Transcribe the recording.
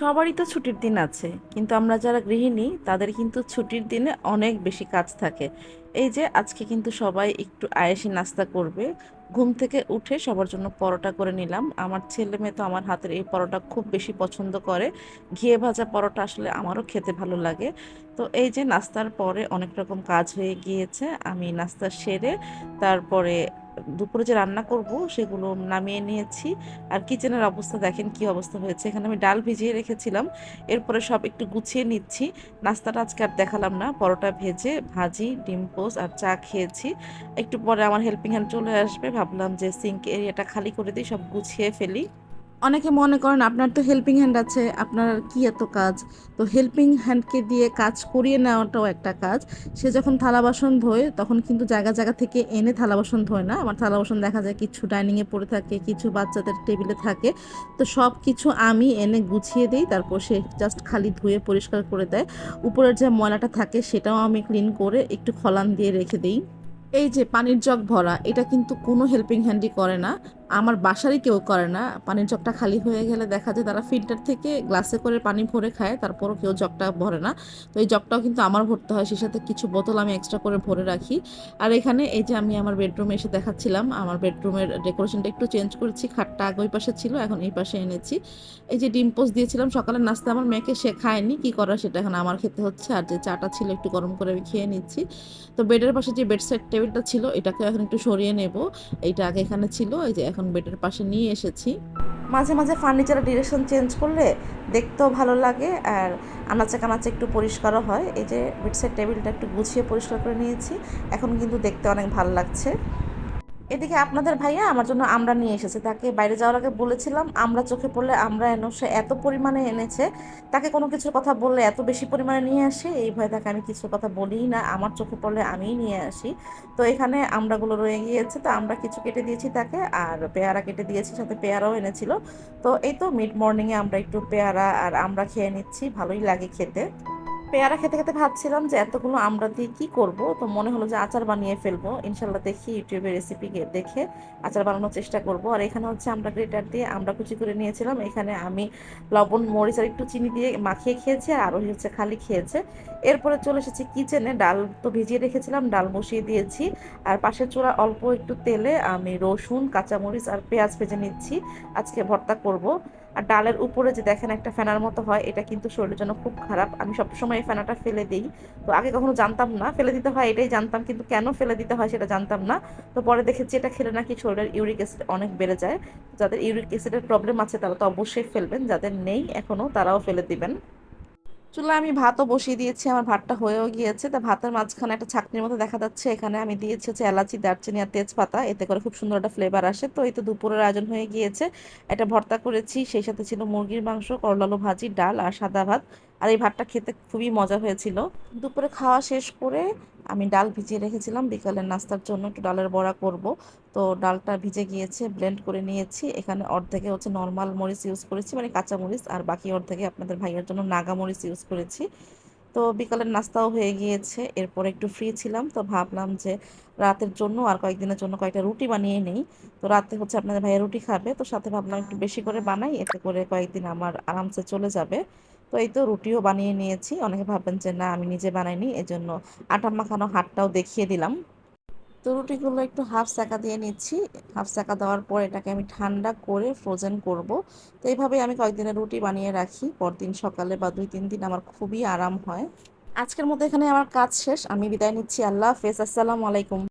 সবারই তো ছুটির দিন আছে, কিন্তু আমরা যারা গৃহিণী, তাদের কিন্তু ছুটির দিনে অনেক বেশি কাজ থাকে। এই যে, আজকে কিন্তু সবাই একটু আয়েসি নাস্তা করবে। ঘুম থেকে উঠে সবার জন্য পরোটা করে নিলাম। আমার ছেলে মেয়ে তো আমার হাতের এই পরোটা খুব বেশি পছন্দ করে। ঘিয়ে ভাজা পরোটা আসলে আমারও খেতে ভালো লাগে। তো এই যে, নাস্তার পরে অনেক রকম কাজ হয়ে গিয়েছে। আমি নাস্তা সেরে তারপরে দুপুরে যে রান্না করব সেগুলো নামিয়ে নিয়েছি। আর কিচেনের অবস্থা দেখেন কি অবস্থা হয়েছে। এখানে আমি ডাল ভিজিয়ে রেখেছিলাম। এরপরে সব একটু গুছিয়ে নিচ্ছি। নাস্তাটা আজকে আর দেখালাম না। পরোটা ভেজে ভাজি, ডিম পোস্ট আর চা খেয়েছি। একটু পরে আমার হেল্পিং হ্যান্ড চলে আসবে। ভাবলাম যে সিঙ্ক এরিয়াটা খালি করে দিই, সব গুছিয়ে ফেলি। অনেকে মনে করেন আপনার তো হেল্পিং হ্যান্ড আছে, আপনার কি এত কাজ? তো হেল্পিং হ্যান্ডকে দিয়ে কাজ করিয়ে নেওয়াটাও একটা কাজ। সে যখন থালা বাসন ধোয়, তখন কিন্তু জায়গা জায়গা থেকে এনে থালা বাসন ধোয় না? আমার থালা বাসন দেখা যায় কিছু ডাইনিংয়ে পড়ে থাকে, কিছু বাচ্চাদের টেবিলে থাকে। তো সব কিছু আমি এনে গুছিয়ে দিই, তারপর সে জাস্ট খালি ধুয়ে পরিষ্কার করে দেয়। উপরের যে ময়লাটা থাকে, সেটাও আমি ক্লিন করে একটু খলান দিয়ে রেখে দিই। এই যে পানির জগ ভরা, এটা কিন্তু কোনো হেল্পিং হ্যান্ডই করে না। আমার বাসারই কেউ করে না। পানির জগটা খালি হয়ে গেলে দেখা যায় তারা ফিল্টার থেকে গ্লাসে করে পানি ভরে খায়, তারপরও কেউ জগটা ভরে না। তো এই জগটাও কিন্তু আমার ভরতে হয়, সেই সাথে কিছু বোতল আমি এক্সট্রা করে ভরে রাখি। আর এখানে এই যে আমি আমার বেডরুমে এসে দেখাচ্ছিলাম, আমার বেডরুমের ডেকোরেশনটা একটু চেঞ্জ করেছি, খাটটা আগে ওই পাশে ছিল, এখন এই পাশে এনেছি। এই যে ডিম পোস্ট দিয়েছিলাম, সকালের নাস্তা আমার মেয়েকে সে খায়নি, কি করার সেটা এখন আমার খেতে হচ্ছে। আর যে চাটা ছিল একটু গরম করে আমি খেয়ে নিচ্ছি। তো বেডের পাশে যে বেডসাইড টেবিলটা ছিল এটাকে এখন একটু সরিয়ে নেব। এইটা আগে এখানে ছিল, এই যে এখন বেডের পাশে নিয়ে এসেছি। মাঝে মাঝে ফার্নিচারের ডিরেকশন চেঞ্জ করলে দেখতেও ভালো লাগে আর আনাচে কানাচে একটু পরিষ্কারও হয়। এই যে বেডসাইড টেবিলটা একটু গুছিয়ে পরিষ্কার করে নিয়েছি। এখন কিন্তু দেখতে অনেক ভালো লাগছে। এদিকে আপনাদের ভাইয়া আমার জন্য আমরা নিয়ে এসেছে। তাকে বাইরে যাওয়ার আগে বলেছিলাম, আমরা চোখে পড়লে আমরা এনো, সে এত পরিমাণে এনেছে। তাকে কোনো কিছুর কথা বললে এত বেশি পরিমাণে নিয়ে আসে, এই ভয়ে তাকে আমি কিছুর কথা বলিই না। আমার চোখে পড়লে আমিই নিয়ে আসি। তো এখানে আমরাগুলো রয়ে গিয়েছে, তো আমরা কিছু কেটে দিয়েছি তাকে, আর পেয়ারা কেটে দিয়েছি, সাথে পেয়ারাও এনেছিল। তো এই তো মিড মর্নিংয়ে আমরা একটু পেয়ারা আর আমরা খেয়ে নিচ্ছি, ভালোই লাগে খেতে। পেয়ারা খেতে খেতে ভাবছিলাম যে এতগুলো আমরা দিয়ে কি করব? তো মনে হলো যে আচার বানিয়ে ফেলব। ইনশাল্লাহ দেখি ইউটিউবে রেসিপি দেখে আচার বানানোর চেষ্টা করব। আর এখানে হচ্ছে আমরা গ্রেটার দিয়ে আমরা কুচি করে নিয়েছিলাম। এখানে আমি লবণ, মরিচ আর একটু চিনি দিয়ে মাখিয়ে খেয়েছি আর আরও হচ্ছে খালি খেয়েছে। এরপরে চলে এসেছি কিচেনে ডাল তো ভিজিয়ে রেখেছিলাম, ডাল বসিয়ে দিয়েছি। আর পাশের চূড়া অল্প একটু তেলে আমি রসুন, কাঁচামরিচ আর পেঁয়াজ ভেজে নিচ্ছি। আজকে ভর্তা করব। আর ডালের উপরে যে দেখেন একটা ফেনার মতো হয়, এটা কিন্তু শরীরের জন্য খুব খারাপ। আমি সবসময় এই ফেনাটা ফেলে দিই। তো আগে কখনো জানতাম না, ফেলে দিতে হয় এটাই জানতাম, কিন্তু কেন ফেলে দিতে হয় সেটা জানতাম না। তো পরে দেখেছি এটা খেলে নাকি শরীরের ইউরিক অ্যাসিড অনেক বেড়ে যায়। যাদের ইউরিক অ্যাসিডের প্রবলেম আছে তারা তো অবশ্যই ফেলবেন, যাদের নেই এখনও তারাও ফেলে দিবেন। চুলা আমি ভাতও বসিয়ে দিয়েছি, আমার ভাতটা হয়েও গিয়েছে। তা ভাতের মাঝখানে একটা ছাকনির মতো দেখা যাচ্ছে, এখানে আমি দিয়েছি হচ্ছে এলাচি, দারচিনি আর তেজপাতা। এতে করে খুব সুন্দর একটা ফ্লেভার আসে। তো এই তো দুপুরের আয়োজন হয়ে গিয়েছে। এটা ভর্তা করেছি, সেই সাথে ছিল মুরগির মাংস করলালো ভাজি, ডাল আর সাদা ভাত। আর এই ভাতটা খেতে খুবই মজা হয়েছিল। দুপুরে খাওয়া শেষ করে আমি ডাল ভিজিয়ে রেখেছিলাম বিকালের নাস্তার জন্য একটু ডালের বড়া করব। তো ডালটা ভিজে গিয়েছে ব্লেন্ড করে নিয়েছি। এখানে অর্ধেকে হচ্ছে নর্মাল মরিচ ইউজ করেছি মানে কাঁচা মরিচ, আর বাকি অর্ধেকে আপনাদের ভাইয়ের জন্য নাগা মরিচ ইউজ করেছি। তো বিকালের নাস্তাও হয়ে গিয়েছে, এরপর একটু ফ্রি ছিলাম। তো ভাবলাম যে রাতের জন্য আর কয়েকদিনের জন্য কয়েকটা রুটি বানিয়ে নেই। তো রাতে হচ্ছে আপনাদের ভাইয়া রুটি খাবে, তো সাথে ভাবলাম একটু বেশি করে বানাই, এতে করে কয়েকদিন আমার আরামসে চলে যাবে। তো এই তো রুটিও বানিয়ে নিয়েছি। অনেকে ভাববেন যে, না, আমি নিজে বানাইনি। এজন্য আটা মাখানো হাতটাও দেখিয়ে দিলাম। তো রুটিগুলো একটু হাফ সেকা দিয়ে নিচ্ছি। হাফ সেকা দেওয়ার পর এটাকে আমি ঠান্ডা করে ফ্রোজেন করব। তো এইভাবেই আমি কয়েকদিনের রুটি বানিয়ে রাখি। পরদিন সকালে বা দুই, তিন দিন আমার খুবই আরাম হয়। আজকের মতো এখানে আমার কাজ শেষ। আমি বিদায় নিচ্ছি। আল্লাহ হাফেজ। আসসালামু আলাইকুম।